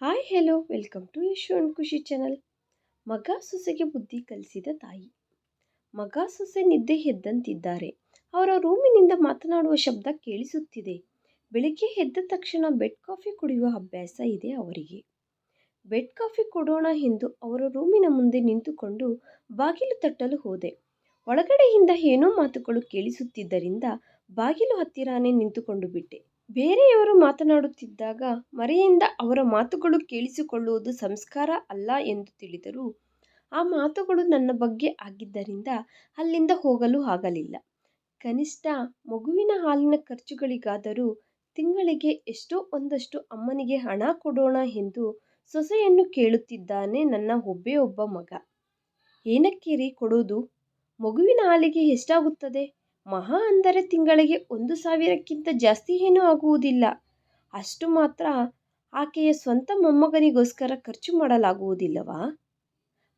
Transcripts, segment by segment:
Hi hello welcome to Yashwant Khushi channel ಮಗ ಸೊಸೆಗೆ ಬುದ್ಧಿ ಕಲಿಸಿದ ತಾಯಿ. ಮಗ ಸೊಸೆ ನಿದ್ದೆ ಎದ್ದಂತಿದ್ದಾರೆ. ಅವರ ರೂಮಿನಿಂದ ಮಾತನಾಡುವ ಶಬ್ದ ಕೇಳಿಸುತ್ತಿದೆ. ಬೆಳಿಗ್ಗೆ ಎದ್ದ ತಕ್ಷಣ ಬೆಡ್ ಕಾಫಿ ಕುಡಿಯುವ ಅಭ್ಯಾಸ ಇದೆ ಅವರಿಗೆ. ಬೆಡ್ ಕಾಫಿ ಕೊಡೋಣ ಎಂದು ಅವರ ರೂಮಿನ ಮುಂದೆ ನಿಂತುಕೊಂಡು ಬಾಗಿಲು ತಟ್ಟಲು ಹೋದೆ. ಒಳಗಡೆಯಿಂದ ಏನೋ ಮಾತುಗಳು ಕೇಳಿಸುತ್ತಿದ್ದರಿಂದ ಬಾಗಿಲು ಹತ್ತಿರಾನೇ ನಿಂತುಕೊಂಡು ಬಿಟ್ಟೆ. ಬೇರೆಯವರು ಮಾತನಾಡುತ್ತಿದ್ದಾಗ ಮರೆಯಿಂದ ಅವರ ಮಾತುಗಳು ಕೇಳಿಸಿಕೊಳ್ಳುವುದು ಸಂಸ್ಕಾರ ಅಲ್ಲ ಎಂದು ತಿಳಿದರು ಆ ಮಾತುಗಳು ನನ್ನ ಬಗ್ಗೆ ಆಗಿದ್ದರಿಂದ ಅಲ್ಲಿಂದ ಹೋಗಲು ಆಗಲಿಲ್ಲ. ಕನಿಷ್ಠ ಮಗುವಿನ ಹಾಲಿನ ಖರ್ಚುಗಳಿಗಾದರೂ ತಿಂಗಳಿಗೆ ಎಷ್ಟೋ ಒಂದಷ್ಟು ಅಮ್ಮನಿಗೆ ಹಣ ಕೊಡೋಣ ಎಂದು ಸೊಸೆಯನ್ನು ಕೇಳುತ್ತಿದ್ದಾನೆ ನನ್ನ ಒಬ್ಬೇ ಒಬ್ಬ ಮಗ. ಏನಕ್ಕೆ ಕೊಡೋದು? ಮಗುವಿನ ಹಾಲಿಗೆ ಎಷ್ಟಾಗುತ್ತದೆ? ಮಹಾ ಅಂದರೆ ತಿಂಗಳಿಗೆ ಒಂದು ಸಾವಿರಕ್ಕಿಂತ ಜಾಸ್ತಿ ಏನೂ ಆಗುವುದಿಲ್ಲ. ಅಷ್ಟು ಮಾತ್ರ ಆಕೆಯ ಸ್ವಂತ ಮೊಮ್ಮಗನಿಗೋಸ್ಕರ ಖರ್ಚು ಮಾಡಲಾಗುವುದಿಲ್ಲವಾ?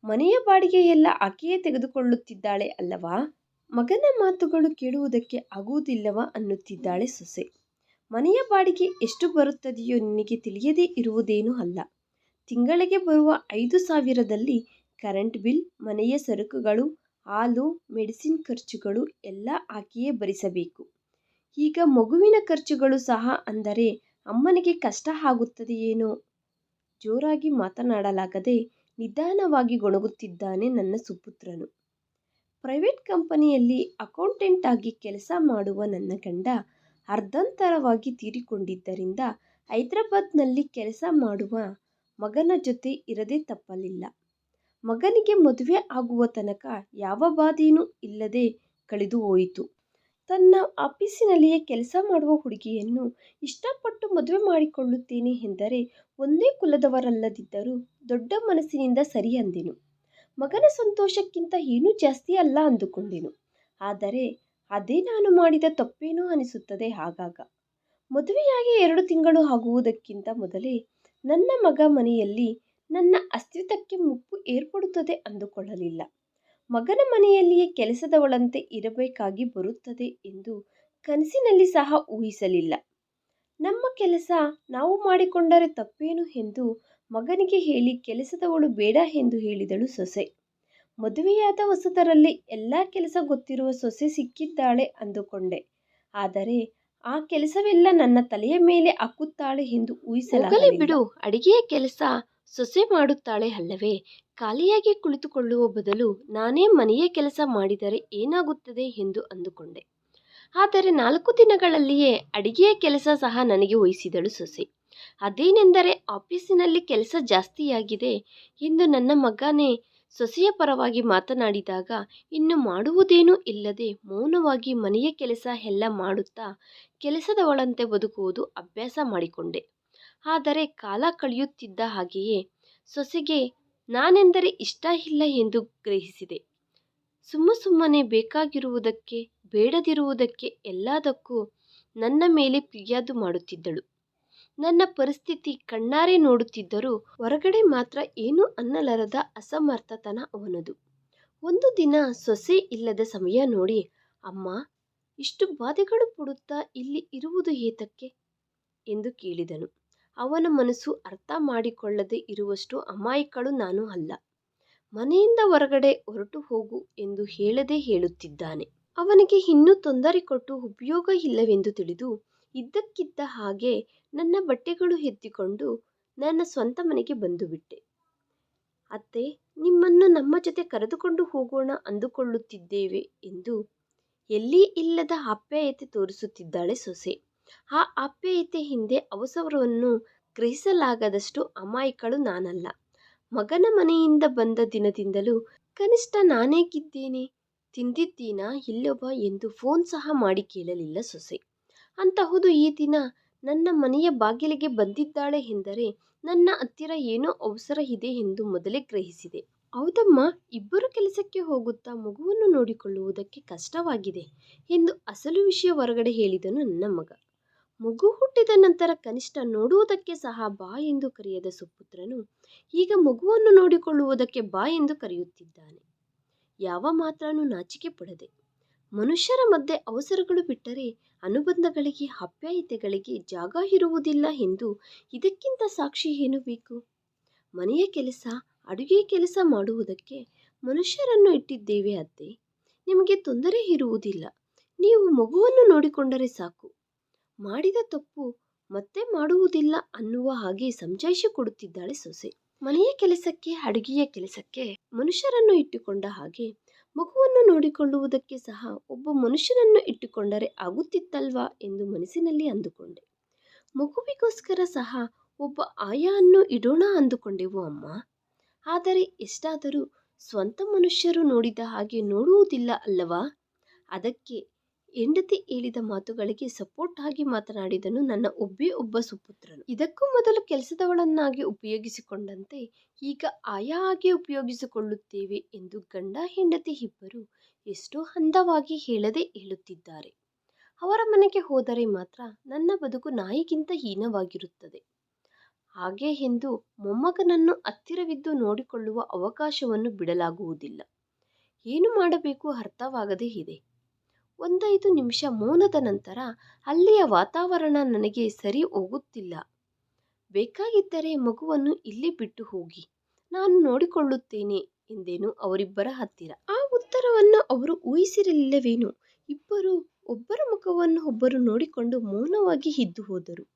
ಮನೆಯ ಬಾಡಿಗೆ ಎಲ್ಲ ಆಕೆಯೇ ತೆಗೆದುಕೊಳ್ಳುತ್ತಿದ್ದಾಳೆ ಅಲ್ಲವಾ? ಮಗನ ಮಾತುಗಳು ಕೇಳುವುದಕ್ಕೆ ಆಗುವುದಿಲ್ಲವಾ ಅನ್ನುತ್ತಿದ್ದಾಳೆ ಸೊಸೆ. ಮನೆಯ ಬಾಡಿಗೆ ಎಷ್ಟು ಬರುತ್ತದೆಯೋ ನಿನಗೆ ತಿಳಿಯದೇ ಇರುವುದೇನೂ ಅಲ್ಲ. ತಿಂಗಳಿಗೆ ಬರುವ ಐದು ಸಾವಿರದಲ್ಲಿ ಕರೆಂಟ್ ಬಿಲ್, ಮನೆಯ ಸರಕುಗಳು ಹಾಲು, ಮೆಡಿಸಿನ್ ಖರ್ಚುಗಳು ಎಲ್ಲ ಆಕೆಯೇ ಭರಿಸಬೇಕು. ಈಗ ಮಗುವಿನ ಖರ್ಚುಗಳು ಸಹ ಅಂದರೆ ಅಮ್ಮನಿಗೆ ಕಷ್ಟ ಆಗುತ್ತದೆಯೇನೋ? ಜೋರಾಗಿ ಮಾತನಾಡಲಾಗದೆ ನಿಧಾನವಾಗಿ ಗೊಣಗುತ್ತಿದ್ದಾನೆ ನನ್ನ ಸುಪುತ್ರನು. ಪ್ರೈವೇಟ್ ಕಂಪನಿಯಲ್ಲಿ ಅಕೌಂಟೆಂಟ್ ಆಗಿ ಕೆಲಸ ಮಾಡುವ ನನ್ನ ಗಂಡ ಅರ್ಧಂತರವಾಗಿ ತೀರಿಕೊಂಡಿದ್ದರಿಂದ ಹೈದರಾಬಾದ್ನಲ್ಲಿ ಕೆಲಸ ಮಾಡುವ ಮಗನ ಜೊತೆ ಇರದೇ ತಪ್ಪಲಿಲ್ಲ. ಮಗನಿಗೆ ಮದುವೆ ಆಗುವ ತನಕ ಯಾವ ಬಾಧೆಯೂ ಇಲ್ಲದೆ ಕಳೆದು ಹೋಯಿತು. ತನ್ನ ಆಫೀಸಿನಲ್ಲಿಯೇ ಕೆಲಸ ಮಾಡುವ ಹುಡುಗಿಯನ್ನು ಇಷ್ಟಪಟ್ಟು ಮದುವೆ ಮಾಡಿಕೊಳ್ಳುತ್ತೇನೆ ಎಂದರೆ ಒಂದೇ ಕುಲದವರಲ್ಲದಿದ್ದರೂ ದೊಡ್ಡ ಮನಸ್ಸಿನಿಂದ ಸರಿ ಅಂದೆನು. ಮಗನ ಸಂತೋಷಕ್ಕಿಂತ ಏನೂ ಜಾಸ್ತಿ ಅಲ್ಲ ಅಂದುಕೊಂಡೆನು. ಆದರೆ ಅದೇ ನಾನು ಮಾಡಿದ ತಪ್ಪೇನೋ ಅನಿಸುತ್ತದೆ ಆಗಾಗ. ಮದುವೆಯಾಗಿ ಎರಡು ತಿಂಗಳು ಆಗುವುದಕ್ಕಿಂತ ಮೊದಲೇ ನನ್ನ ಮಗ ಮನೆಯಲ್ಲಿ ನನ್ನ ಅಸ್ತಿತ್ವಕ್ಕೆ ಮುಪ್ಪು ಏರ್ಪಡುತ್ತದೆ ಅಂದುಕೊಳ್ಳಲಿಲ್ಲ. ಮಗನ ಮನೆಯಲ್ಲಿಯೇ ಕೆಲಸದವಳಂತೆ ಇರಬೇಕಾಗಿ ಬರುತ್ತದೆ ಎಂದು ಕನಸಿನಲ್ಲಿ ಸಹ ಊಹಿಸಲಿಲ್ಲ. ನಮ್ಮ ಕೆಲಸ ನಾವು ಮಾಡಿಕೊಂಡರೆ ತಪ್ಪೇನು ಎಂದು ಮಗನಿಗೆ ಹೇಳಿ ಕೆಲಸದವಳು ಬೇಡ ಎಂದು ಹೇಳಿದಳು ಸೊಸೆ. ಮದುವೆಯಾದ ಹೊಸದರಲ್ಲಿ ಎಲ್ಲ ಕೆಲಸ ಗೊತ್ತಿರುವ ಸೊಸೆ ಸಿಕ್ಕಿದ್ದಾಳೆ ಅಂದುಕೊಂಡೆ. ಆದರೆ ಆ ಕೆಲಸವೆಲ್ಲ ನನ್ನ ತಲೆಯ ಮೇಲೆ ಹಾಕುತ್ತಾಳೆ ಎಂದು ಊಹಿಸಲಾಗಲಿ ಬಿಡು, ಅಡಿಗೆಯ ಕೆಲಸ ಸೊಸೆ ಮಾಡುತ್ತಾಳೆ ಅಲ್ಲವೇ? ಖಾಲಿಯಾಗಿ ಕುಳಿತುಕೊಳ್ಳುವ ಬದಲು ನಾನೇ ಮನೆಯ ಕೆಲಸ ಮಾಡಿದರೆ ಏನಾಗುತ್ತದೆ ಎಂದು ಅಂದುಕೊಂಡೆ. ಆದರೆ ನಾಲ್ಕು ದಿನಗಳಲ್ಲಿಯೇ ಅಡಿಗೆಯ ಕೆಲಸ ಸಹ ನನಗೆ ವಹಿಸಿದಳು ಸೊಸೆ. ಅದೇನೆಂದರೆ ಆಫೀಸಿನಲ್ಲಿ ಕೆಲಸ ಜಾಸ್ತಿಯಾಗಿದೆ ಎಂದು ನನ್ನ ಮಗನೇ ಸೊಸೆಯ ಪರವಾಗಿ ಮಾತನಾಡಿದಾಗ, ಇನ್ನು ಮಾಡುವುದೇನೂ ಇಲ್ಲದೆ ಮೌನವಾಗಿ ಮನೆಯ ಕೆಲಸ ಎಲ್ಲ ಮಾಡುತ್ತಾ ಕೆಲಸದವಳಂತೆ ಬದುಕುವುದು ಅಭ್ಯಾಸ ಮಾಡಿಕೊಂಡೆ. ಆದರೆ ಕಾಲ ಕಳೆಯುತ್ತಿದ್ದ ಹಾಗೆಯೇ ಸೊಸೆಗೆ ನಾನೆಂದರೆ ಇಷ್ಟ ಇಲ್ಲ ಎಂದು ಗ್ರಹಿಸಿದೆ. ಸುಮ್ಮ ಸುಮ್ಮನೆ ಬೇಕಾಗಿರುವುದಕ್ಕೆ, ಬೇಡದಿರುವುದಕ್ಕೆ ಎಲ್ಲದಕ್ಕೂ ನನ್ನ ಮೇಲೆ ಫಿರ್ಯಾದು ಮಾಡುತ್ತಿದ್ದಳು. ನನ್ನ ಪರಿಸ್ಥಿತಿ ಕಣ್ಣಾರೆ ನೋಡುತ್ತಿದ್ದರೂ ಹೊರಗಡೆ ಮಾತ್ರ ಏನೂ ಅನ್ನಲಾರದ ಅಸಮರ್ಥತನ ಅವನದು. ಒಂದು ದಿನ ಸೊಸೆ ಇಲ್ಲದ ಸಮಯ ನೋಡಿ, ಅಮ್ಮ, ಇಷ್ಟು ಬಾಧೆಗಳು ಪಡುತ್ತಾ ಇಲ್ಲಿ ಇರುವುದು ಏತಕ್ಕೆ ಎಂದು ಕೇಳಿದನು. ಅವನ ಮನಸ್ಸು ಅರ್ಥ ಮಾಡಿಕೊಳ್ಳದೆ ಇರುವಷ್ಟು ಅಮಾಯಕಳು ನಾನು ಅಲ್ಲ. ಮನೆಯಿಂದ ಹೊರಗಡೆ ಹೊರಟು ಹೋಗು ಎಂದು ಹೇಳದೆ ಹೇಳುತ್ತಿದ್ದಾನೆ. ಅವನಿಗೆ ಇನ್ನೂ ತೊಂದರೆ ಕೊಟ್ಟು ಉಪಯೋಗ ಇಲ್ಲವೆಂದು ತಿಳಿದು ಇದ್ದಕ್ಕಿದ್ದ ಹಾಗೆ ನನ್ನ ಬಟ್ಟೆಗಳು ಎತ್ತಿಕೊಂಡು ನನ್ನ ಸ್ವಂತ ಮನೆಗೆ ಬಂದು ಬಿಟ್ಟೆ. ಅತ್ತೆ, ನಿಮ್ಮನ್ನು ನಮ್ಮ ಜೊತೆ ಕರೆದುಕೊಂಡು ಹೋಗೋಣ ಅಂದುಕೊಳ್ಳುತ್ತಿದ್ದೇವೆ ಎಂದು ಎಲ್ಲಿ ಇಲ್ಲದ ಆಪ್ಯಾಯತೆ ತೋರಿಸುತ್ತಿದ್ದಾಳೆ ಸೊಸೆ. ಆ ಆಪ್ಯಾಯತೆ ಹಿಂದೆ ಅವಸರವನ್ನು ಗ್ರಹಿಸಲಾಗದಷ್ಟು ಅಮಾಯಕಳು ನಾನಲ್ಲ. ಮಗನ ಮನೆಯಿಂದ ಬಂದ ದಿನದಿಂದಲೂ ಕನಿಷ್ಠ ನಾನೇಗಿದ್ದೇನೆ ತಿಂದಿದ್ದೀನಾ ಇಲ್ಲವಾ ಎಂದು ಫೋನ್ ಸಹ ಮಾಡಿ ಕೇಳಲಿಲ್ಲ ಸೊಸೆ. ಅಂತಹುದು ಈ ದಿನ ನನ್ನ ಮನೆಯ ಬಾಗಿಲಿಗೆ ಬಂದಿದ್ದಾಳೆ ಎಂದರೆ ನನ್ನ ಹತ್ತಿರ ಏನೋ ಅವಸರ ಇದೆ ಎಂದು ಮೊದಲೇ ಗ್ರಹಿಸಿದೆ. ಹೌದಮ್ಮ, ಇಬ್ಬರು ಕೆಲಸಕ್ಕೆ ಹೋಗುತ್ತಾ ಮಗುವನ್ನು ನೋಡಿಕೊಳ್ಳುವುದಕ್ಕೆ ಕಷ್ಟವಾಗಿದೆ ಎಂದು ಅಸಲು ವಿಷಯ ಹೊರಗಡೆ ಹೇಳಿದನು ನನ್ನ ಮಗ. ಮಗು ಹುಟ್ಟಿದ ನಂತರ ಕನಿಷ್ಠ ನೋಡುವುದಕ್ಕೆ ಸಹ ಬಾ ಎಂದು ಕರೆಯದ ಸುಪುತ್ರನು, ಈಗ ಮಗುವನ್ನು ನೋಡಿಕೊಳ್ಳುವುದಕ್ಕೆ ಬಾ ಎಂದು ಕರೆಯುತ್ತಿದ್ದಾನೆ. ಯಾವ ಮಾತ್ರನೂ ನಾಚಿಕೆ ಪಡದೆ, ಮನುಷ್ಯರ ಮಧ್ಯೆ ಅವಸರಗಳು ಬಿಟ್ಟರೆ ಅನುಬಂಧಗಳಿಗೆ ಆಪ್ಯಾಯತೆಗಳಿಗೆ ಜಾಗ ಇರುವುದಿಲ್ಲ ಎಂದು ಇದಕ್ಕಿಂತ ಸಾಕ್ಷಿ ಏನು ಬೇಕು? ಮನೆಯ ಕೆಲಸ, ಅಡುಗೆ ಕೆಲಸ ಮಾಡುವುದಕ್ಕೆ ಮನುಷ್ಯರನ್ನು ಇಟ್ಟಿದ್ದೇವೆ ಅತ್ತೆ. ನಿಮಗೆ ತೊಂದರೆ ಇರುವುದಿಲ್ಲ. ನೀವು ಮಗುವನ್ನು ನೋಡಿಕೊಂಡರೆ ಸಾಕು. ಮಾಡಿದ ತಪ್ಪು ಮತ್ತೆ ಮಾಡುವುದಿಲ್ಲ ಅನ್ನುವ ಹಾಗೆ ಸಂಚಯಿಸಿ ಕೊಡುತ್ತಿದ್ದಾಳೆ ಸೊಸೆ. ಮನೆಯ ಕೆಲಸಕ್ಕೆ, ಅಡುಗೆಯ ಕೆಲಸಕ್ಕೆ ಮನುಷ್ಯರನ್ನು ಇಟ್ಟುಕೊಂಡ ಹಾಗೆ ಮಗುವನ್ನು ನೋಡಿಕೊಳ್ಳುವುದಕ್ಕೆ ಸಹ ಒಬ್ಬ ಮನುಷ್ಯನನ್ನು ಇಟ್ಟುಕೊಂಡರೆ ಆಗುತ್ತಿತ್ತಲ್ವಾ ಎಂದು ಮನಸ್ಸಿನಲ್ಲಿ ಅಂದುಕೊಂಡೆ. ಮಗುವಿಗೋಸ್ಕರ ಸಹ ಒಬ್ಬ ಆಯಾನ್ನು ಇಡೋಣ ಅಂದುಕೊಂಡೆವು ಅಮ್ಮ. ಆದರೆ ಎಷ್ಟಾದರೂ ಸ್ವಂತ ಮನುಷ್ಯರು ನೋಡಿದ ಹಾಗೆ ನೋಡುವುದಿಲ್ಲ ಅಲ್ಲವಾ? ಅದಕ್ಕೆ ಹೆಂಡತಿ ಹೇಳಿದ ಮಾತುಗಳಿಗೆ ಸಪೋರ್ಟ್ ಆಗಿ ಮಾತನಾಡಿದನು ನನ್ನ ಒಬ್ಬೇ ಒಬ್ಬ ಸುಪುತ್ರನು. ಇದಕ್ಕೂ ಮೊದಲು ಕೆಲಸದವಳನ್ನಾಗಿ ಉಪಯೋಗಿಸಿಕೊಂಡಂತೆ ಈಗ ಆಯಾ ಆಗಿ ಉಪಯೋಗಿಸಿಕೊಳ್ಳುತ್ತೇವೆ ಎಂದು ಗಂಡ ಹೆಂಡತಿ ಇಬ್ಬರು ಎಷ್ಟೋ ಹಂದವಾಗಿ ಹೇಳದೆ ಹೇಳುತ್ತಿದ್ದಾರೆ. ಅವರ ಮನೆಗೆ ಹೋದರೆ ಮಾತ್ರ ನನ್ನ ಬದುಕು ನಾಯಿಗಿಂತ ಹೀನವಾಗಿರುತ್ತದೆ. ಹಾಗೆ ಎಂದು ಮೊಮ್ಮಗನನ್ನು ಹತ್ತಿರವಿದ್ದು ನೋಡಿಕೊಳ್ಳುವ ಅವಕಾಶವನ್ನು ಬಿಡಲಾಗುವುದಿಲ್ಲ. ಏನು ಮಾಡಬೇಕು ಅರ್ಥವಾಗದೇ ಇದೆ. ಒಂದೈದು ನಿಮಿಷ ಮೌನದ ನಂತರ ಅಲ್ಲಿಯ ವಾತಾವರಣ ನನಗೆ ಸರಿ ಹೋಗುತ್ತಿಲ್ಲ. ಬೇಕಾಗಿದ್ದರೆ ಮಗುವನ್ನು ಇಲ್ಲಿ ಬಿಟ್ಟು ಹೋಗಿ. ನಾನು ನೋಡಿಕೊಳ್ಳುತ್ತೇನೆ ಎಂದೇನು ಅವರಿಬ್ಬರ ಹತ್ತಿರ. ಆ ಉತ್ತರವನ್ನು ಅವರು ಊಹಿಸಿರಲಿಲ್ಲವೇನು? ಇಬ್ಬರು, ಒಬ್ಬರ ಮುಖವನ್ನು ಒಬ್ಬರು ನೋಡಿಕೊಂಡು ಮೌನವಾಗಿ ಇದ್ದು ಹೋದರು.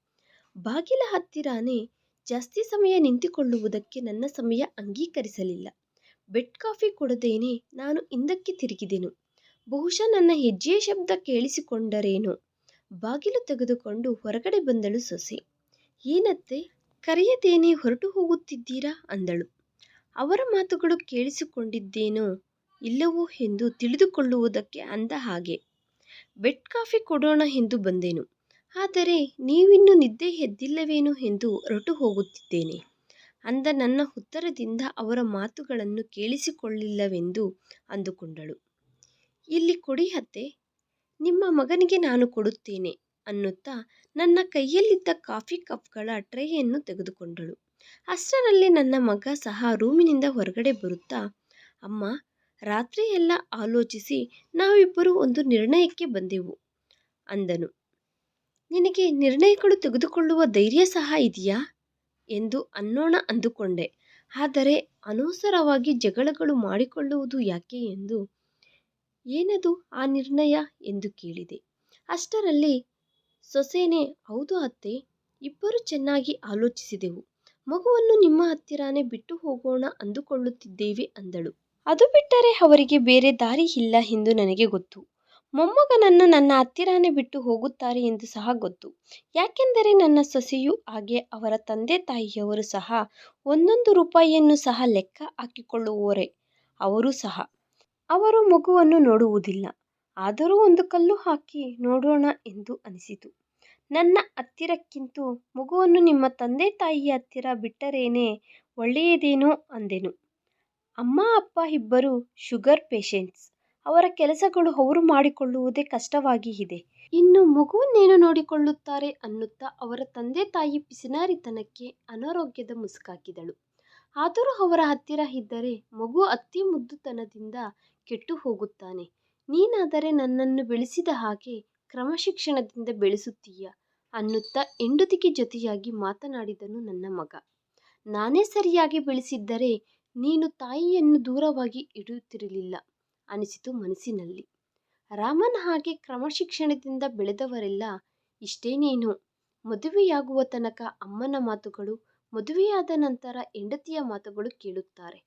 ಬಾಗಿಲ ಹತ್ತಿರನೇ ಜಾಸ್ತಿ ಸಮಯ ನಿಂತುಕೊಳ್ಳುವುದಕ್ಕೆ ನನ್ನ ಸಮಯ ಅಂಗೀಕರಿಸಲಿಲ್ಲ. ಬೆಡ್ ಕಾಫಿ ಕೊಡದೇನೆ ನಾನು ಹಿಂದಕ್ಕೆ ತಿರುಗಿದೆನು. ಬಹುಶಃ ನನ್ನ ಹೆಜ್ಜೆಯ ಶಬ್ದ ಕೇಳಿಸಿಕೊಂಡರೇನು? ಬಾಗಿಲು ತೆಗೆದುಕೊಂಡು ಹೊರಗಡೆ ಬಂದಳು ಸೊಸೆ. ಏನತ್ತೆ, ಕರೆಯದೇನೆ ಹೊರಟು ಹೋಗುತ್ತಿದ್ದೀರಾ? ಅಂದಳು. ಅವರ ಮಾತುಗಳು ಕೇಳಿಸಿಕೊಂಡಿದ್ದೇನೋ ಇಲ್ಲವೋ ಎಂದು ತಿಳಿದುಕೊಳ್ಳುವುದಕ್ಕೆ ಅಂದ ಹಾಗೆ. ಬೆಡ್ ಕಾಫಿ ಕೊಡೋಣ ಎಂದು ಬಂದೆನು. ಆದರೆ ನೀವಿನ್ನು ನಿದ್ದೆ ಎದ್ದಿಲ್ಲವೇನೋ ಎಂದು ಹೊರಟು ಹೋಗುತ್ತಿದ್ದೇನೆ. ಅಂದ ನನ್ನ ಉತ್ತರದಿಂದ ಅವರ ಮಾತುಗಳನ್ನು ಕೇಳಿಸಿಕೊಳ್ಳಿಲ್ಲವೆಂದು ಅಂದುಕೊಂಡಳು. ಇಲ್ಲಿ ಕೊಡಿ ಅತ್ತೆ. ನಿಮ್ಮ ಮಗನಿಗೆ ನಾನು ಕೊಡುತ್ತೇನೆ ಅನ್ನುತ್ತಾ ನನ್ನ ಕೈಯಲ್ಲಿದ್ದ ಕಾಫಿ ಕಪ್ಗಳ ಟ್ರೇಯನ್ನು ತೆಗೆದುಕೊಂಡಳು. ಅಷ್ಟರಲ್ಲಿ ನನ್ನ ಮಗ ಸಹ ರೂಮಿನಿಂದ ಹೊರಗಡೆ ಬರುತ್ತಾ, ಅಮ್ಮ, ರಾತ್ರಿಯೆಲ್ಲ ಆಲೋಚಿಸಿ ನಾವಿಬ್ಬರು ಒಂದು ನಿರ್ಣಯಕ್ಕೆ ಬಂದೆವು ಅಂದನು. ನಿನಗೆ ನಿರ್ಣಯಗಳು ತೆಗೆದುಕೊಳ್ಳುವ ಧೈರ್ಯ ಸಹ ಇದೆಯಾ? ಎಂದು ಅನ್ನೋಣ ಅಂದುಕೊಂಡೆ. ಆದರೆ ಅನವಸರವಾಗಿ ಜಗಳಗಳು ಮಾಡಿಕೊಳ್ಳುವುದು ಯಾಕೆ ಎಂದು ಏನದು ಆ ನಿರ್ಣಯ ಎಂದು ಕೇಳಿದೆ. ಅಷ್ಟರಲ್ಲಿ ಸೊಸೇನೆ, ಹೌದು ಅತ್ತೆ, ಇಬ್ಬರು ಚೆನ್ನಾಗಿ ಆಲೋಚಿಸಿದೆವು. ಮಗುವನ್ನು ನಿಮ್ಮ ಹತ್ತಿರಾನೇ ಬಿಟ್ಟು ಹೋಗೋಣ ಅಂದುಕೊಳ್ಳುತ್ತಿದ್ದೇವೆ ಅಂದಳು. ಅದು ಬಿಟ್ಟರೆ ಅವರಿಗೆ ಬೇರೆ ದಾರಿ ಇಲ್ಲ ಎಂದು ನನಗೆ ಗೊತ್ತು. ಮೊಮ್ಮಗನನ್ನು ನನ್ನ ಹತ್ತಿರಾನೇ ಬಿಟ್ಟು ಹೋಗುತ್ತಾರೆ ಎಂದು ಸಹ ಗೊತ್ತು. ಯಾಕೆಂದರೆ ನನ್ನ ಸೊಸೆಯು ಹಾಗೆ ಅವರ ತಂದೆ ತಾಯಿಯವರು ಸಹ ಒಂದೊಂದು ರೂಪಾಯಿಯನ್ನು ಸಹ ಲೆಕ್ಕ ಹಾಕಿಕೊಳ್ಳುವವರೇ, ಅವರು ಸಹ. ಅವರು ಮಗುವನ್ನು ನೋಡುವುದಿಲ್ಲ. ಆದರೂ ಒಂದು ಕಲ್ಲು ಹಾಕಿ ನೋಡೋಣ ಎಂದು ಅನಿಸಿತು. ನನ್ನ ಹತ್ತಿರಕ್ಕಿಂತ ಮಗುವನ್ನು ನಿಮ್ಮ ತಂದೆ ತಾಯಿಯ ಹತ್ತಿರ ಬಿಟ್ಟರೇನೇ ಒಳ್ಳೆಯದೇನೋ ಅಂದೆನು. ಅಮ್ಮ, ಅಪ್ಪ ಇಬ್ಬರು ಶುಗರ್ ಪೇಷೆಂಟ್ಸ್. ಅವರ ಕೆಲಸಗಳು ಅವರು ಮಾಡಿಕೊಳ್ಳುವುದೇ ಕಷ್ಟವಾಗಿ ಇದೆ. ಇನ್ನು ಮಗುವನ್ನೇನು ನೋಡಿಕೊಳ್ಳುತ್ತಾರೆ ಅನ್ನುತ್ತಾ ಅವರ ತಂದೆ ತಾಯಿ ಪಿಸಿನಾರಿತನಕ್ಕೆ ಅನಾರೋಗ್ಯದ ಮುಸುಕಾಕಿದಳು. ಆದರೂ ಅವರ ಹತ್ತಿರ ಇದ್ದರೆ ಮಗು ಅತಿ ಮುದ್ದುತನದಿಂದ ಕೆಟ್ಟು ಹೋಗುತ್ತಾನೆ. ನೀನಾದರೆ ನನ್ನನ್ನು ಬೆಳೆಸಿದ ಹಾಗೆ ಕ್ರಮಶಿಕ್ಷಣದಿಂದ ಬೆಳೆಸುತ್ತೀಯ? ಅನ್ನುತ್ತಾ ಹೆಂಡತಿಗೆ ಜೊತೆಯಾಗಿ ಮಾತನಾಡಿದನು ನನ್ನ ಮಗ. ನಾನೇ ಸರಿಯಾಗಿ ಬೆಳೆಸಿದ್ದರೆ ನೀನು ತಾಯಿಯನ್ನು ದೂರವಾಗಿ ಇಡುತ್ತಿರಲಿಲ್ಲ ಅನಿಸಿತು ಮನಸ್ಸಿನಲ್ಲಿ. ರಾಮನ್ ಹಾಗೆ ಕ್ರಮಶಿಕ್ಷಣದಿಂದ ಬೆಳೆದವರೆಲ್ಲ, ಇಷ್ಟೇನೇನು? ಮದುವೆಯಾಗುವ ತನಕ ಅಮ್ಮನ ಮಾತುಗಳು, ಮದುವೆಯಾದ ನಂತರ ಹೆಂಡತಿಯ ಮಾತುಗಳು ಕೇಳುತ್ತಾರೆ.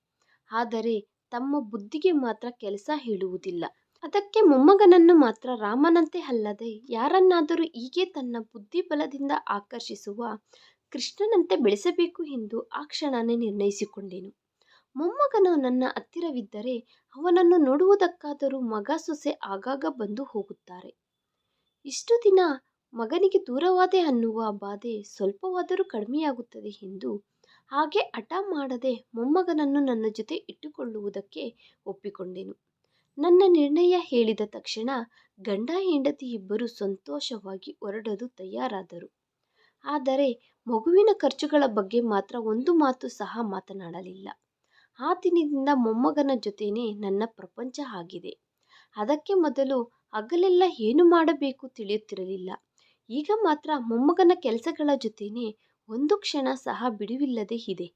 ಆದರೆ ತಮ್ಮ ಬುದ್ಧಿಗೆ ಮಾತ್ರ ಕೆಲಸ ಹೇಳುವುದಿಲ್ಲ. ಅದಕ್ಕೆ ಮೊಮ್ಮಗನನ್ನು ಮಾತ್ರ ರಾಮನಂತೆ ಅಲ್ಲದೆ ಯಾರನ್ನಾದರೂ ಹೀಗೆ ತನ್ನ ಬುದ್ಧಿಬಲದಿಂದ ಆಕರ್ಷಿಸುವ ಕೃಷ್ಣನಂತೆ ಬೆಳೆಸಬೇಕು ಎಂದು ಆ ಕ್ಷಣನೇ ನಿರ್ಣಯಿಸಿಕೊಂಡೆನು. ಮೊಮ್ಮಗನು ನನ್ನ ಹತ್ತಿರವಿದ್ದರೆ ಅವನನ್ನು ನೋಡುವುದಕ್ಕಾದರೂ ಮಗ ಸೊಸೆ ಆಗಾಗ ಬಂದು ಹೋಗುತ್ತಾರೆ. ಇಷ್ಟು ದಿನ ಮಗನಿಗೆ ದೂರವಾದೆ ಅನ್ನುವ ಬಾಧೆ ಸ್ವಲ್ಪವಾದರೂ ಕಡಿಮೆಯಾಗುತ್ತದೆ ಎಂದು ಹಾಗೆ ಹಠ ಮಾಡದೆ ಮೊಮ್ಮಗನನ್ನು ನನ್ನ ಜೊತೆ ಇಟ್ಟುಕೊಳ್ಳುವುದಕ್ಕೆ ಒಪ್ಪಿಕೊಂಡೆನು. ನನ್ನ ನಿರ್ಣಯ ಹೇಳಿದ ತಕ್ಷಣ ಗಂಡ ಹೆಂಡತಿ ಇಬ್ಬರು ಸಂತೋಷವಾಗಿ ಹೊರಡಲು ತಯಾರಾದರು. ಆದರೆ ಮಗುವಿನ ಖರ್ಚುಗಳ ಬಗ್ಗೆ ಮಾತ್ರ ಒಂದು ಮಾತು ಸಹ ಮಾತನಾಡಲಿಲ್ಲ. ಆ ದಿನದಿಂದ ಮೊಮ್ಮಗನ ಜೊತೆಯೇ ನನ್ನ ಪ್ರಪಂಚ ಆಗಿದೆ. ಅದಕ್ಕೆ ಮೊದಲು ಹಗಲೆಲ್ಲ ಏನು ಮಾಡಬೇಕು ತಿಳಿಯುತ್ತಿರಲಿಲ್ಲ. ಈಗ ಮಾತ್ರ ಮೊಮ್ಮಗನ ಕೆಲಸಗಳ ಜೊತೆನೇ ಒಂದು ಕ್ಷಣ ಸಹ ಬಿಡುವಿಲ್ಲದೆ ಇದೆ.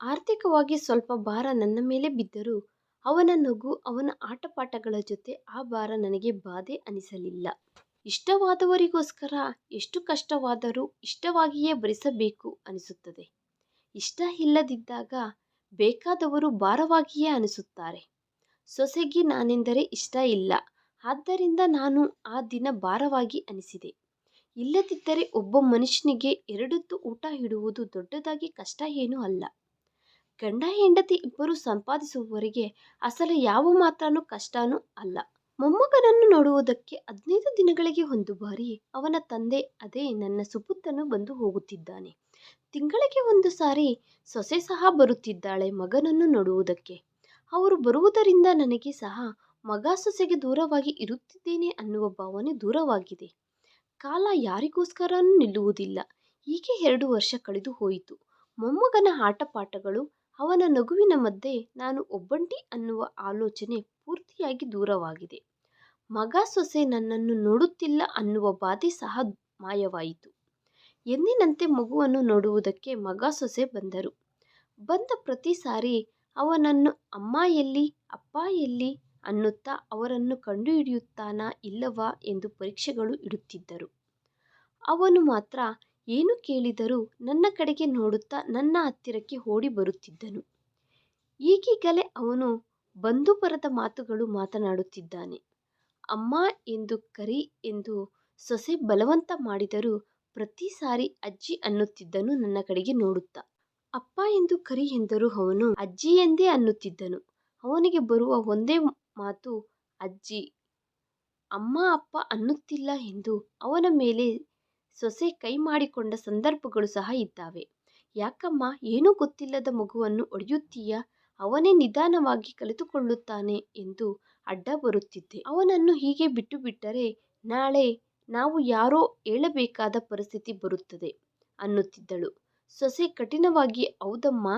ಆರ್ಥಿಕವಾಗಿ ಸ್ವಲ್ಪ ಭಾರ ನನ್ನ ಮೇಲೆ ಬಿದ್ದರೂ ಅವನ ನಗು, ಅವನ ಆಟಪಾಠಗಳ ಜೊತೆ ಆ ಭಾರ ನನಗೆ ಬಾಧೆ ಅನಿಸಲಿಲ್ಲ. ಇಷ್ಟವಾದವರಿಗೋಸ್ಕರ ಎಷ್ಟು ಕಷ್ಟವಾದರೂ ಇಷ್ಟವಾಗಿಯೇ ಭರಿಸಬೇಕು ಅನಿಸುತ್ತದೆ. ಇಷ್ಟ ಇಲ್ಲದಿದ್ದಾಗ ಬೇಕಾದವರು ಭಾರವಾಗಿಯೇ ಅನಿಸುತ್ತಾರೆ. ಸೊಸೆಗೆ ನಾನೆಂದರೆ ಇಷ್ಟ ಇಲ್ಲ. ಆದ್ದರಿಂದ ನಾನು ಆ ದಿನ ಭಾರವಾಗಿ ಅನಿಸಿದೆ. ಇಲ್ಲದಿದ್ದರೆ ಒಬ್ಬ ಮನುಷ್ಯನಿಗೆ ಎರಡೊತ್ತು ಊಟ ಇಡುವುದು ದೊಡ್ಡದಾಗಿ ಕಷ್ಟ ಏನೂ ಅಲ್ಲ. ಗಂಡ, ಹೆಂಡತಿ ಇಬ್ಬರು ಸಂಪಾದಿಸುವವರಿಗೆ ಅಸಲು ಯಾವ ಮಾತ್ರನೂ ಕಷ್ಟನೂ ಅಲ್ಲ. ಮೊಮ್ಮಗನನ್ನು ನೋಡುವುದಕ್ಕೆ ಹದಿನೈದು ದಿನಗಳಿಗೆ ಒಂದು ಬಾರಿ ಅವನ ತಂದೆ ಅದೇ ನನ್ನ ಸುಪುತ್ತನು ಬಂದು ಹೋಗುತ್ತಿದ್ದಾನೆ. ತಿಂಗಳಿಗೆ ಒಂದು ಸಾರಿ ಸೊಸೆ ಸಹ ಬರುತ್ತಿದ್ದಾಳೆ ಮಗನನ್ನು ನೋಡುವುದಕ್ಕೆ. ಅವರು ಬರುವುದರಿಂದ ನನಗೆ ಸಹ ಮಗ ಸೊಸೆಗೆ ದೂರವಾಗಿ ಇರುತ್ತಿದ್ದೇನೆ ಅನ್ನುವ ಭಾವನೆ ದೂರವಾಗಿದೆ. ಕಾಲ ಯಾರಿಗೋಸ್ಕರನೂ ನಿಲ್ಲುವುದಿಲ್ಲ. ಹೀಗೆ ಎರಡು ವರ್ಷ ಕಳೆದು ಹೋಯಿತು. ಮೊಮ್ಮಗನ ಆಟಪಾಠಗಳು ಅವನ ನಗುವಿನ ಮಧ್ಯೆ ನಾನು ಒಬ್ಬಂಟಿ ಅನ್ನುವ ಆಲೋಚನೆ ಪೂರ್ತಿಯಾಗಿ ದೂರವಾಗಿದೆ. ಮಗ ಸೊಸೆ ನನ್ನನ್ನು ನೋಡುತ್ತಿಲ್ಲ ಅನ್ನುವ ಬಾಧೆ ಸಹ ಮಾಯವಾಯಿತು. ಎಂದಿನಂತೆ ಮಗುವನ್ನು ನೋಡುವುದಕ್ಕೆ ಮಗ ಸೊಸೆ ಬಂದರು. ಬಂದ ಪ್ರತಿ ಸಾರಿ ಅವನನ್ನು ಅಮ್ಮ ಎಲ್ಲಿ, ಅಪ್ಪ ಎಲ್ಲಿ ಅನ್ನುತ್ತಾ ಅವರನ್ನು ಕಂಡುಹಿಡಿಯುತ್ತಾನಾ ಇಲ್ಲವಾ ಎಂದು ಪರೀಕ್ಷೆಗಳು ಇಡುತ್ತಿದ್ದರು. ಅವನು ಮಾತ್ರ ಏನು ಕೇಳಿದರೂ ನನ್ನ ಕಡೆಗೆ ನೋಡುತ್ತಾ ನನ್ನ ಹತ್ತಿರಕ್ಕೆ ಓಡಿ ಬರುತ್ತಿದ್ದನು. ಈಗೀಗಲೇ ಅವನು ಬಂದು ಬರದ ಮಾತುಗಳು ಮಾತನಾಡುತ್ತಿದ್ದಾನೆ. ಅಮ್ಮ ಎಂದು ಕರಿ ಎಂದು ಸೊಸೆ ಬಲವಂತ ಮಾಡಿದರೂ ಪ್ರತಿ ಸಾರಿ ಅಜ್ಜಿ ಅನ್ನುತ್ತಿದ್ದನು ನನ್ನ ಕಡೆಗೆ ನೋಡುತ್ತಾ. ಅಪ್ಪ ಎಂದು ಕರಿ ಎಂದರೂ ಅವನು ಅಜ್ಜಿ ಎಂದೇ ಅನ್ನುತ್ತಿದ್ದನು. ಅವನಿಗೆ ಬರುವ ಒಂದೇ ಮಾತು ಅಜ್ಜಿ. ಅಮ್ಮ, ಅಪ್ಪ ಅನ್ನುತ್ತಿಲ್ಲ ಎಂದು ಅವನ ಮೇಲೆ ಸೊಸೆ ಕೈ ಮಾಡಿಕೊಂಡ ಸಂದರ್ಭಗಳು ಸಹ ಇದ್ದಾವೆ. ಯಾಕಮ್ಮ, ಏನೂ ಗೊತ್ತಿಲ್ಲದ ಮಗುವನ್ನು ಹೊಡೆಯುತ್ತೀಯಾ ಅವನೇ ನಿಧಾನವಾಗಿ ಕಲಿತುಕೊಳ್ಳುತ್ತಾನೆ ಎಂದು ಅಡ್ಡ ಬರುತ್ತಿದ್ದೆ. ಅವನನ್ನು ಹೀಗೆ ಬಿಟ್ಟು ಬಿಟ್ಟರೆ ನಾಳೆ ನಾವು ಯಾರೋ ಹೇಳಬೇಕಾದ ಪರಿಸ್ಥಿತಿ ಬರುತ್ತದೆ ಅನ್ನುತ್ತಿದ್ದಳು. ಸೊಸೆ ಕಠಿಣವಾಗಿ, ಹೌದಮ್ಮ,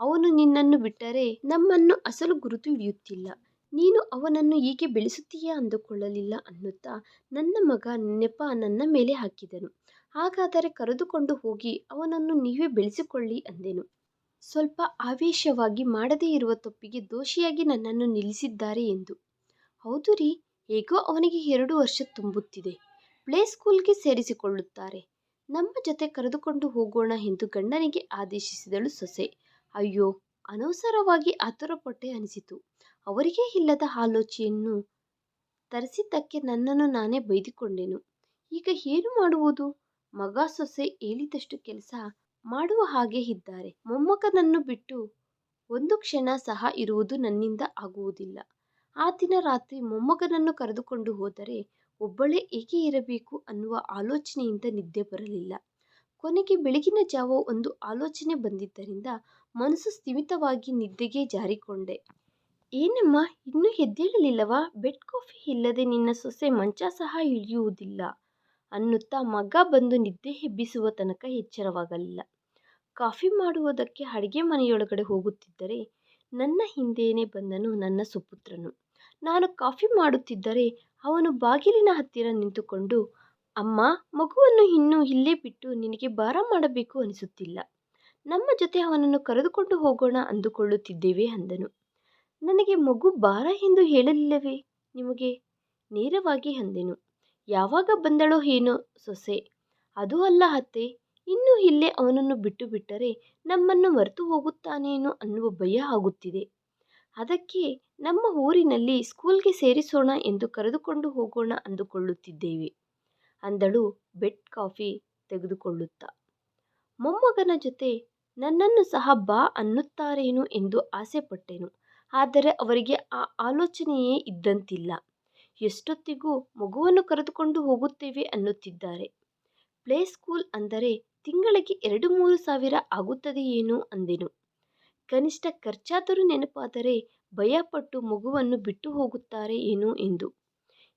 ಅವನು ನಿನ್ನನ್ನು ಬಿಟ್ಟರೆ ನಮ್ಮನ್ನು ಅಸಲು ಗುರುತು ಹಿಡಿಯುತ್ತಿಲ್ಲ. ನೀನು ಅವನನ್ನು ಹೀಗೆ ಬೆಳೆಸುತ್ತೀಯಾ ಅಂದುಕೊಳ್ಳಲಿಲ್ಲ ಅನ್ನುತ್ತಾ ನನ್ನ ಮಗ ನೆಪ ನನ್ನ ಮೇಲೆ ಹಾಕಿದನು. ಹಾಗಾದರೆ ಕರೆದುಕೊಂಡು ಹೋಗಿ ಅವನನ್ನು ನೀವೇ ಬೆಳೆಸಿಕೊಳ್ಳಿ ಅಂದೆನು. ಸ್ವಲ್ಪ ಆವೇಶವಾಗಿ ಮಾಡದೇ ಇರುವ ತಪ್ಪಿಗೆ ದೋಷಿಯಾಗಿ ನನ್ನನ್ನು ನಿಲ್ಲಿಸಿದ್ದಾರೆ ಎಂದು. ಹೌದು ರೀ, ಹೇಗೋ ಅವನಿಗೆ ಎರಡು ವರ್ಷ ತುಂಬುತ್ತಿದೆ. ಪ್ಲೇ ಸ್ಕೂಲ್ಗೆ ಸೇರಿಸಿಕೊಳ್ಳುತ್ತಾರೆ. ನಮ್ಮ ಜೊತೆ ಕರೆದುಕೊಂಡು ಹೋಗೋಣ ಎಂದು ಗಂಡನಿಗೆ ಆದೇಶಿಸಿದಳು ಸೊಸೆ. ಅಯ್ಯೋ, ಅನವಸರವಾಗಿ ಆತುರಪಟ್ಟೆ ಅನಿಸಿತು. ಅವರಿಗೇ ಇಲ್ಲದ ಆಲೋಚನೆಯನ್ನು ತರಿಸಿದ್ದಕ್ಕೆ ನನ್ನನ್ನು ನಾನೇ ಬೈದುಕೊಂಡೆನು. ಈಗ ಏನು ಮಾಡುವುದು? ಮಗ ಸೊಸೆ ಹೇಳಿದಷ್ಟು ಕೆಲಸ ಮಾಡುವ ಹಾಗೆ ಇದ್ದಾರೆ. ಮೊಮ್ಮಗನನ್ನು ಬಿಟ್ಟು ಒಂದು ಕ್ಷಣ ಸಹ ಇರುವುದು ನನ್ನಿಂದ ಆಗುವುದಿಲ್ಲ. ಆ ದಿನ ರಾತ್ರಿ ಮೊಮ್ಮಗನನ್ನು ಕರೆದುಕೊಂಡು ಹೋದರೆ ಒಬ್ಬಳೇ ಏಕೆ ಇರಬೇಕು ಅನ್ನುವ ಆಲೋಚನೆಯಿಂದ ನಿದ್ದೆ ಬರಲಿಲ್ಲ. ಕೊನೆಗೆ ಬೆಳಗಿನ ಜಾವ ಒಂದು ಆಲೋಚನೆ ಬಂದಿದ್ದರಿಂದ ಮನಸ್ಸು ಸ್ಥಿಮಿತವಾಗಿ ನಿದ್ದೆಗೆ ಜಾರಿಕೊಂಡೆ. ಏನಮ್ಮ, ಇನ್ನೂ ಎದ್ದೇಳಲಿಲ್ಲವಾ? ಬೆಡ್ ಕಾಫಿ ಇಲ್ಲದೆ ನಿನ್ನ ಸೊಸೆ ಮಂಚ ಸಹ ಇಳಿಯುವುದಿಲ್ಲ. ಅನ್ನುತ್ತಾ ಮಗ ಬಂದು ನಿದ್ದೆ ಎಬ್ಬಿಸುವ ತನಕ ಎಚ್ಚರವಾಗಲಿಲ್ಲ. ಕಾಫಿ ಮಾಡುವುದಕ್ಕೆ ಅಡುಗೆ ಮನೆಯೊಳಗಡೆ ಹೋಗುತ್ತಿದ್ದರೆ ನನ್ನ ಹಿಂದೆಯೇ ಬಂದನು ನನ್ನ ಸುಪುತ್ರನು. ನಾನು ಕಾಫಿ ಮಾಡುತ್ತಿದ್ದರೆ ಅವನು ಬಾಗಿಲಿನ ಹತ್ತಿರ ನಿಂತುಕೊಂಡು, ಅಮ್ಮ, ಮಗುವನ್ನು ಇನ್ನೂ ಇಲ್ಲೇ ಬಿಟ್ಟು ನಿನಗೆ ಭಾರ ಮಾಡಬೇಕು ಅನಿಸುತ್ತಿಲ್ಲ. ನಮ್ಮ ಜೊತೆ ಅವನನ್ನು ಕರೆದುಕೊಂಡು ಹೋಗೋಣ ಅಂದುಕೊಳ್ಳುತ್ತಿದ್ದೇವೆ ಅಂದನು. ನನಗೆ ಮಗು ಬಾರ ಎಂದು ಹೇಳಲಿಲ್ಲವೇ? ನಿಮಗೆ ನೇರವಾಗಿ ಅಂದೆನು. ಯಾವಾಗ ಬಂದಳೋ ಏನೋ ಸೊಸೆ. ಅದು ಅಲ್ಲ ಅತ್ತೆ, ಇನ್ನೂ ಇಲ್ಲೇ ಅವನನ್ನು ಬಿಟ್ಟು ಬಿಟ್ಟರೆ ನಮ್ಮನ್ನು ಮರೆತು ಹೋಗುತ್ತಾನೇನೋ ಅನ್ನುವ ಭಯ ಆಗುತ್ತಿದೆ. ಅದಕ್ಕೆ ನಮ್ಮ ಊರಿನಲ್ಲಿ ಸ್ಕೂಲ್ಗೆ ಸೇರಿಸೋಣ ಎಂದು ಕರೆದುಕೊಂಡು ಹೋಗೋಣ ಅಂದುಕೊಳ್ಳುತ್ತಿದ್ದೇವೆ. ಅಂದಳು ಬೆಡ್ ಕಾಫಿ ತೆಗೆದುಕೊಳ್ಳುತ್ತಾ. ಮೊಮ್ಮಗನ ಜೊತೆ ನನ್ನನ್ನು ಸಹ ಬಾ ಅನ್ನುತ್ತಾರೇನೋ ಎಂದು ಆಸೆಪಟ್ಟೆನು. ಆದರೆ ಅವರಿಗೆ ಆ ಆಲೋಚನೆಯೇ ಇದ್ದಂತಿಲ್ಲ. ಎಷ್ಟೊತ್ತಿಗೂ ಮಗುವನ್ನು ಕರೆದುಕೊಂಡು ಹೋಗುತ್ತೇವೆ ಅನ್ನುತ್ತಿದ್ದಾರೆ. ಪ್ಲೇ ಸ್ಕೂಲ್ ಅಂದರೆ ತಿಂಗಳಿಗೆ ಎರಡು ಮೂರು ಸಾವಿರ ಆಗುತ್ತದೆಯೇನೋ ಅಂದೆನು. ಕನಿಷ್ಠ ಖರ್ಚಾದರೂ ನೆನಪಾದರೆ ಭಯಪಟ್ಟು ಮಗುವನ್ನು ಬಿಟ್ಟು ಹೋಗುತ್ತಾರೆ ಏನು ಎಂದು.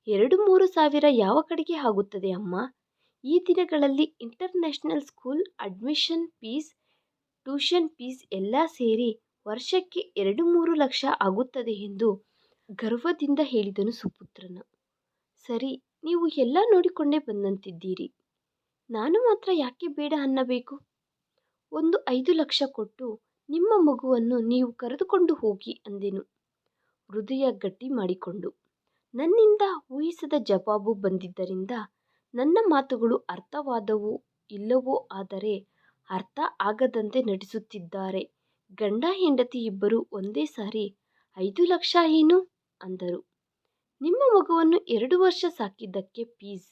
ಎರಡು ಮೂರು ಸಾವಿರ ಯಾವ ಕಡೆಗೆ ಆಗುತ್ತದೆ ಅಮ್ಮ? ಈ ದಿನಗಳಲ್ಲಿ international school admission fees, tuition fees ಎಲ್ಲ ಸೇರಿ ವರ್ಷಕ್ಕೆ ಎರಡು ಮೂರು ಲಕ್ಷ ಆಗುತ್ತದೆ ಎಂದು ಗರ್ವದಿಂದ ಹೇಳಿದನು ಸುಪುತ್ರನು. ಸರಿ, ನೀವು ಎಲ್ಲ ನೋಡಿಕೊಂಡೇ ಬಂದಂತಿದ್ದೀರಿ. ನಾನು ಮಾತ್ರ ಯಾಕೆ ಬೇಡ ಅನ್ನಬೇಕು? ಒಂದು ಐದು ಲಕ್ಷ ಕೊಟ್ಟು ನಿಮ್ಮ ಮಗುವನ್ನು ನೀವು ಕರೆದುಕೊಂಡು ಹೋಗಿ ಅಂದೆನು. ಹೃದಯ ಗಟ್ಟಿ ಮಾಡಿಕೊಂಡು, ನನ್ನಿಂದ ಊಹಿಸದ ಜವಾಬು ಬಂದಿದ್ದರಿಂದ ನನ್ನ ಮಾತುಗಳು ಅರ್ಥವಾದವೋ ಇಲ್ಲವೋ ಆದರೆ ಅರ್ಥ ಆಗದಂತೆ ನಟಿಸುತ್ತಿದ್ದಾರೆ ಗಂಡ ಹೆಂಡತಿ ಇಬ್ಬರು ಒಂದೇ ಸಾರಿ, ಐದು ಲಕ್ಷ ಏನು? ಅಂದರು. ನಿಮ್ಮ ಮಗುವನ್ನು ಎರಡು ವರ್ಷ ಸಾಕಿದ್ದಕ್ಕೆ ಫೀಸ್.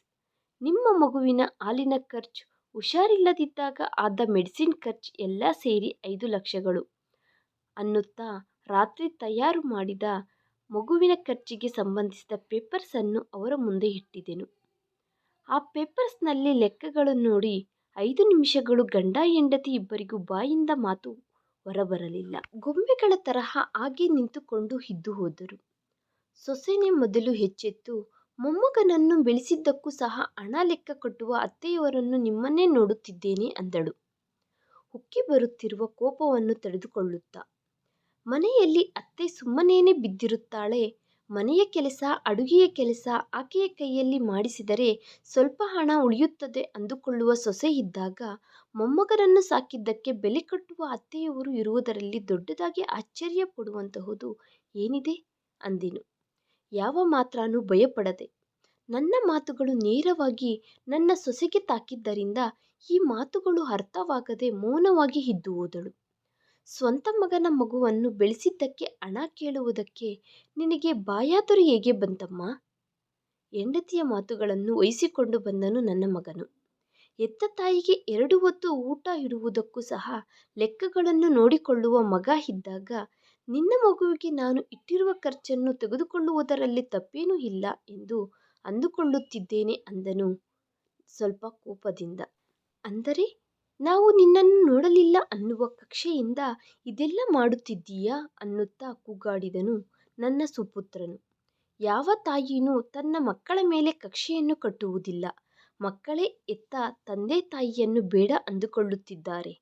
ನಿಮ್ಮ ಮಗುವಿನ ಹಾಲಿನ ಖರ್ಚು ಹುಷಾರಿಲ್ಲದಿದ್ದಾಗ ಆದ ಮೆಡಿಸಿನ್ ಖರ್ಚು ಎಲ್ಲ ಸೇರಿ ಐದು ಲಕ್ಷಗಳು ಅನ್ನುತ್ತಾ ರಾತ್ರಿ ತಯಾರು ಮಾಡಿದ ಮಗುವಿನ ಖರ್ಚಿಗೆ ಸಂಬಂಧಿಸಿದ ಪೇಪರ್ಸನ್ನು ಅವರ ಮುಂದೆ ಇಟ್ಟಿದ್ದೆನು ಆ ಪೇಪರ್ಸ್ನಲ್ಲಿ ಲೆಕ್ಕಗಳನ್ನು ನೋಡಿ ಐದು ನಿಮಿಷಗಳು ಗಂಡ ಹೆಂಡತಿ ಇಬ್ಬರಿಗೂ ಬಾಯಿಂದ ಮಾತು ಹೊರಬರಲಿಲ್ಲ. ಗೊಂಬೆಗಳ ತರಹ ಹಾಗೆ ನಿಂತುಕೊಂಡು ಇದ್ದು ಹೋದರು. ಸೊಸೆನೇ ಮೊದಲು ಹೆಚ್ಚೆತ್ತು. ಮೊಮ್ಮಗನನ್ನು ಬೆಳೆಸಿದ್ದಕ್ಕೂ ಸಹ ಹಣ ಲೆಕ್ಕ ಕಟ್ಟುವ ಅತ್ತೆಯವರನ್ನು ನಿಮ್ಮನ್ನೇ ನೋಡುತ್ತಿದ್ದೇನೆ ಅಂದಳು. ಉಕ್ಕಿ ಬರುತ್ತಿರುವ ಕೋಪವನ್ನು ತಡೆದುಕೊಳ್ಳುತ್ತಾ, ಮನೆಯಲ್ಲಿ ಅತ್ತೆ ಸುಮ್ಮನೇನೆ ಬಿದ್ದಿರುತ್ತಾಳೆ, ಮನೆಯ ಕೆಲಸ, ಅಡುಗೆಯ ಕೆಲಸ, ಆಕೆಯ ಕೈಯಲ್ಲಿ ಮಾಡಿಸಿದರೆ ಸ್ವಲ್ಪ ಹಣ ಉಳಿಯುತ್ತದೆ ಅಂದುಕೊಳ್ಳುವ ಸೊಸೆ ಇದ್ದಾಗ ಮೊಮ್ಮಗನನ್ನು ಸಾಕಿದ್ದಕ್ಕೆ ಬೆಲೆ ಕಟ್ಟುವ ಅತ್ತೆಯವರು ಇರುವುದರಲ್ಲಿ ದೊಡ್ಡದಾಗಿ ಆಶ್ಚರ್ಯ ಪಡುವಂತಹುದು ಏನಿದೆ? ಅಂದೆನು. ಯಾವ ಮಾತ್ರನೂ ಭಯಪಡದೆ. ನನ್ನ ಮಾತುಗಳು ನೇರವಾಗಿ ನನ್ನ ಸೊಸೆಗೆ ತಾಕಿದ್ದರಿಂದ ಈ ಮಾತುಗಳು ಅರ್ಥವಾಗದೆ ಮೌನವಾಗಿ ಇದ್ದು ಹೋದಳು. ಸ್ವಂತ ಮಗನ ಮಗುವನ್ನು ಬೆಳೆಸಿದ್ದಕ್ಕೆ ಹಣ ಕೇಳುವುದಕ್ಕೆ ನಿನಗೆ ಬಾಯಾದರೂ ಹೇಗೆ ಬಂತಮ್ಮ? ಹೆಂಡತಿಯ ಮಾತುಗಳನ್ನು ವಹಿಸಿಕೊಂಡು ಬಂದನು ನನ್ನ ಮಗನು. ಹೆತ್ತ ತಾಯಿಗೆ ಎರಡು ಹೊತ್ತು ಊಟ ಇಡುವುದಕ್ಕೂ ಸಹ ಲೆಕ್ಕಗಳನ್ನು ನೋಡಿಕೊಳ್ಳುವ ಮಗ ಇದ್ದಾಗ, ನಿನ್ನ ಮಗುವಿಗೆ ನಾನು ಇಟ್ಟಿರುವ ಖರ್ಚನ್ನು ತೆಗೆದುಕೊಳ್ಳುವುದರಲ್ಲಿ ತಪ್ಪೇನೂ ಇಲ್ಲ ಎಂದು ಅಂದುಕೊಳ್ಳುತ್ತಿದ್ದೇನೆ ಅಂದನು ಸ್ವಲ್ಪ ಕೋಪದಿಂದ. ಅಂದರೆ ನಾವು ನಿನ್ನನ್ನು ನೋಡಲಿಲ್ಲ ಅನ್ನುವ ಕಕ್ಷೆಯಿಂದ ಇದೆಲ್ಲ ಮಾಡುತ್ತಿದ್ದೀಯಾ ಅನ್ನುತ್ತಾ ಕೂಗಾಡಿದನು ನನ್ನ ಸುಪುತ್ರನು. ಯಾವ ತಾಯಿಯೂ ತನ್ನ ಮಕ್ಕಳ ಮೇಲೆ ಕಕ್ಷೆಯನ್ನು ಕಟ್ಟುವುದಿಲ್ಲ. ಮಕ್ಕಳೇ, ಎತ್ತ ತಂದೆ ತಾಯಿಯನ್ನು ಬೇಡ ಅಂದುಕೊಳ್ಳುತ್ತಿದ್ದಾರೆ.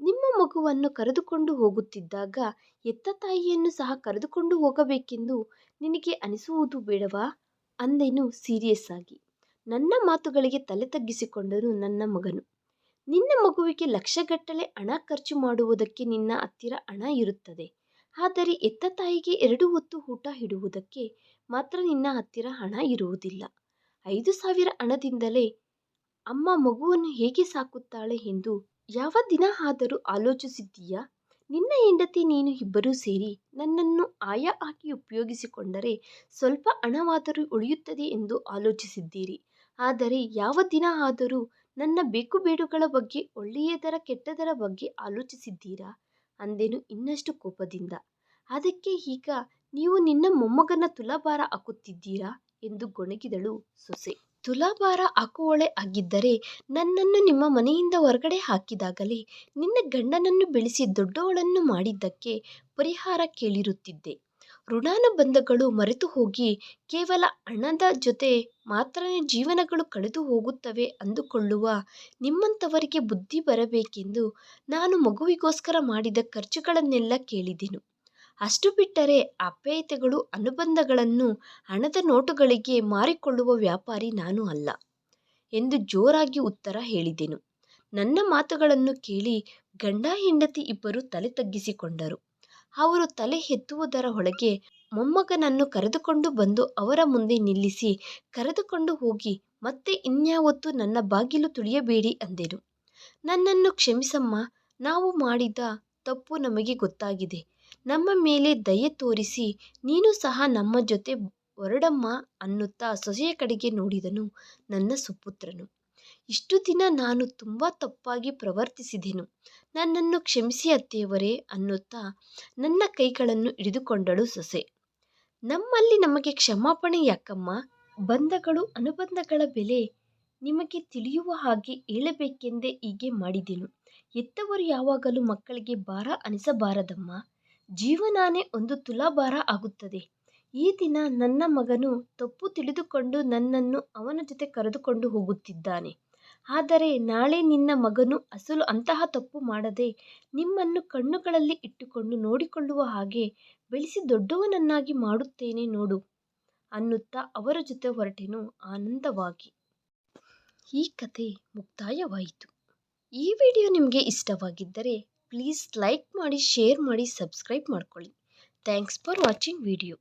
ನಿಮ್ಮ ಮಗುವನ್ನು ಕರೆದುಕೊಂಡು ಹೋಗುತ್ತಿದ್ದಾಗ ಎತ್ತ ತಾಯಿಯನ್ನು ಸಹ ಕರೆದುಕೊಂಡು ಹೋಗಬೇಕೆಂದು ನಿನಗೆ ಅನಿಸುವುದು ಬೇಡವಾ? ಅಂದೆನು ಸೀರಿಯಸ್ ಆಗಿ. ನನ್ನ ಮಾತುಗಳಿಗೆ ತಲೆ ತಗ್ಗಿಸಿಕೊಂಡನು ನನ್ನ ಮಗನು. ನಿನ್ನ ಮಗುವಿಗೆ ಲಕ್ಷಗಟ್ಟಲೆ ಹಣ ಖರ್ಚು ಮಾಡುವುದಕ್ಕೆ ನಿನ್ನ ಹತ್ತಿರ ಹಣ ಇರುತ್ತದೆ. ಆದರೆ ಎತ್ತ ತಾಯಿಗೆ ಎರಡು ಹೊತ್ತು ಊಟ ಇಡುವುದಕ್ಕೆ ಮಾತ್ರ ನಿನ್ನ ಹತ್ತಿರ ಹಣ ಇರುವುದಿಲ್ಲ. ಐದು ಸಾವಿರ ಹಣದಿಂದಲೇ ಅಮ್ಮ ಮಗುವನ್ನು ಹೇಗೆ ಸಾಕುತ್ತಾಳೆ ಎಂದು ಯಾವ ದಿನ ಆದರೂ ಆಲೋಚಿಸಿದ್ದೀಯಾ? ನಿನ್ನ ಹೆಂಡತಿ ನೀನು ಇಬ್ಬರೂ ಸೇರಿ ನನ್ನನ್ನು ಆಯ ಹಾಕಿ ಉಪಯೋಗಿಸಿಕೊಂಡರೆ ಸ್ವಲ್ಪ ಹಣವಾದರೂ ಉಳಿಯುತ್ತದೆ ಎಂದು ಆಲೋಚಿಸಿದ್ದೀರಿ. ಆದರೆ ಯಾವ ದಿನ ಆದರೂ ನನ್ನ ಬೇಕು ಬೇಡುಗಳ ಬಗ್ಗೆ, ಒಳ್ಳೆಯದರ ಕೆಟ್ಟದರ ಬಗ್ಗೆ ಆಲೋಚಿಸಿದ್ದೀರಾ? ಅಂದೇನು ಇನ್ನಷ್ಟು ಕೋಪದಿಂದ. ಅದಕ್ಕೆ ಈಗ ನೀವು ನಿನ್ನ ಮೊಮ್ಮಗನ ತುಲಾಭಾರ ಹಾಕುತ್ತಿದ್ದೀರಾ? ಎಂದು ಗೊಣಗಿದಳು ಸೊಸೆ. ತುಲಾಭಾರ ಹಾಕುವಳೆ ಆಗಿದ್ದರೆ ನನ್ನನ್ನು ನಿಮ್ಮ ಮನೆಯಿಂದ ಹೊರಗಡೆ ಹಾಕಿದಾಗಲೇ ನಿನ್ನ ಗಂಡನನ್ನು ಬೆಳೆಸಿ ದೊಡ್ಡವಳನ್ನು ಮಾಡಿದ್ದಕ್ಕೆ ಪರಿಹಾರ ಕೇಳಿರುತ್ತಿದ್ದೆ. ಋಣಾನುಬಂಧಗಳು ಮರೆತು ಹೋಗಿ ಕೇವಲ ಹಣದ ಜೊತೆ ಮಾತ್ರನೇ ಜೀವನಗಳು ಕಳೆದು ಹೋಗುತ್ತವೆ ಅಂದುಕೊಳ್ಳುವ ನಿಮ್ಮಂಥವರಿಗೆ ಬುದ್ಧಿ ಬರಬೇಕೆಂದು ನಾನು ಮಗುವಿಗೋಸ್ಕರ ಮಾಡಿದ ಖರ್ಚುಗಳನ್ನೆಲ್ಲ ಕೇಳಿದೆನು. ಅಷ್ಟು ಬಿಟ್ಟರೆ ಆಪ್ಯಾಯತೆಗಳು ಅನುಬಂಧಗಳನ್ನು ಹಣದ ನೋಟುಗಳಿಗೆ ಮಾರಿಕೊಳ್ಳುವ ವ್ಯಾಪಾರಿ ನಾನು ಅಲ್ಲ ಎಂದು ಜೋರಾಗಿ ಉತ್ತರ ಹೇಳಿದೆನು. ನನ್ನ ಮಾತುಗಳನ್ನು ಕೇಳಿ ಗಂಡ ಹೆಂಡತಿ ಇಬ್ಬರು ತಲೆ ತಗ್ಗಿಸಿಕೊಂಡರು. ಅವರು ತಲೆ ಎತ್ತುವುದರ ಒಳಗೆ ಮೊಮ್ಮಗನನ್ನು ಕರೆದುಕೊಂಡು ಬಂದು ಅವರ ಮುಂದೆ ನಿಲ್ಲಿಸಿ ಕರೆದುಕೊಂಡು ಹೋಗಿ ಮತ್ತೆ ಇನ್ಯಾವತ್ತೂ ನನ್ನ ಬಾಗಿಲು ತುಳಿಯಬೇಡಿ ಅಂದೆನು. ನನ್ನನ್ನು ಕ್ಷಮಿಸಮ್ಮ, ನಾವು ಮಾಡಿದ ತಪ್ಪು ನಮಗೆ ಗೊತ್ತಾಗಿದೆ. ನಮ್ಮ ಮೇಲೆ ದಯೆ ತೋರಿಸಿ ನೀನು ಸಹ ನಮ್ಮ ಜೊತೆ ಹೊರಡಮ್ಮ ಅನ್ನುತ್ತಾ ಸೊಸೆಯ ಕಡೆಗೆ ನೋಡಿದನು ನನ್ನ ಸುಪುತ್ರನು. ಇಷ್ಟು ದಿನ ನಾನು ತುಂಬ ತಪ್ಪಾಗಿ ಪ್ರವರ್ತಿಸಿದೆನು. ನನ್ನನ್ನು ಕ್ಷಮಿಸಿ ಅತ್ತೆಯವರೇ ಅನ್ನುತ್ತಾ ನನ್ನ ಕೈಗಳನ್ನು ಹಿಡಿದುಕೊಂಡಳು ಸೊಸೆ. ನಮ್ಮಲ್ಲಿ ನಮಗೆ ಕ್ಷಮಾಪಣೆ ಯಾಕಮ್ಮ? ಬಂಧಗಳು ಅನುಬಂಧಗಳ ಬೆಲೆ ನಿಮಗೆ ತಿಳಿಯುವ ಹಾಗೆ ಹೇಳಬೇಕೆಂದೇ ಹೀಗೆ ಮಾಡಿದೆನು. ಹೆತ್ತವರು ಯಾವಾಗಲೂ ಮಕ್ಕಳಿಗೆ ಭಾರ ಅನಿಸಬಾರದಮ್ಮ. ಜೀವನಾನೇ ಒಂದು ತುಲಾಭಾರ ಆಗುತ್ತದೆ. ಈ ದಿನ ನನ್ನ ಮಗನು ತಪ್ಪು ತಿಳಿದುಕೊಂಡು ನನ್ನನ್ನು ಅವನ ಜೊತೆ ಕರೆದುಕೊಂಡು ಹೋಗುತ್ತಿದ್ದಾನೆ. ಆದರೆ ನಾಳೆ ನಿನ್ನ ಮಗನು ಅಸಲು ಅಂತಹ ತಪ್ಪು ಮಾಡದೆ ನಿಮ್ಮನ್ನು ಕಣ್ಣುಗಳಲ್ಲಿ ಇಟ್ಟುಕೊಂಡು ನೋಡಿಕೊಳ್ಳುವ ಹಾಗೆ ಬೆಳೆಸಿ ದೊಡ್ಡವನನ್ನಾಗಿ ಮಾಡುತ್ತೇನೆ ನೋಡು, ಅನ್ನುತ್ತಾ ಅವರ ಜೊತೆ ಹೊರಟೆನು ಆನಂದವಾಗಿ. ಈ ಕಥೆ ಮುಕ್ತಾಯವಾಯಿತು. ಈ ವಿಡಿಯೋ ನಿಮಗೆ ಇಷ್ಟವಾಗಿದ್ದರೆ ಪ್ಲೀಸ್ ಲೈಕ್ ಮಾಡಿ ಶೇರ್ ಮಾಡಿ ಸಬ್ಸ್ಕ್ರೈಬ್ ಮಾಡ್ಕೊಳ್ಳಿ. Thanks for watching video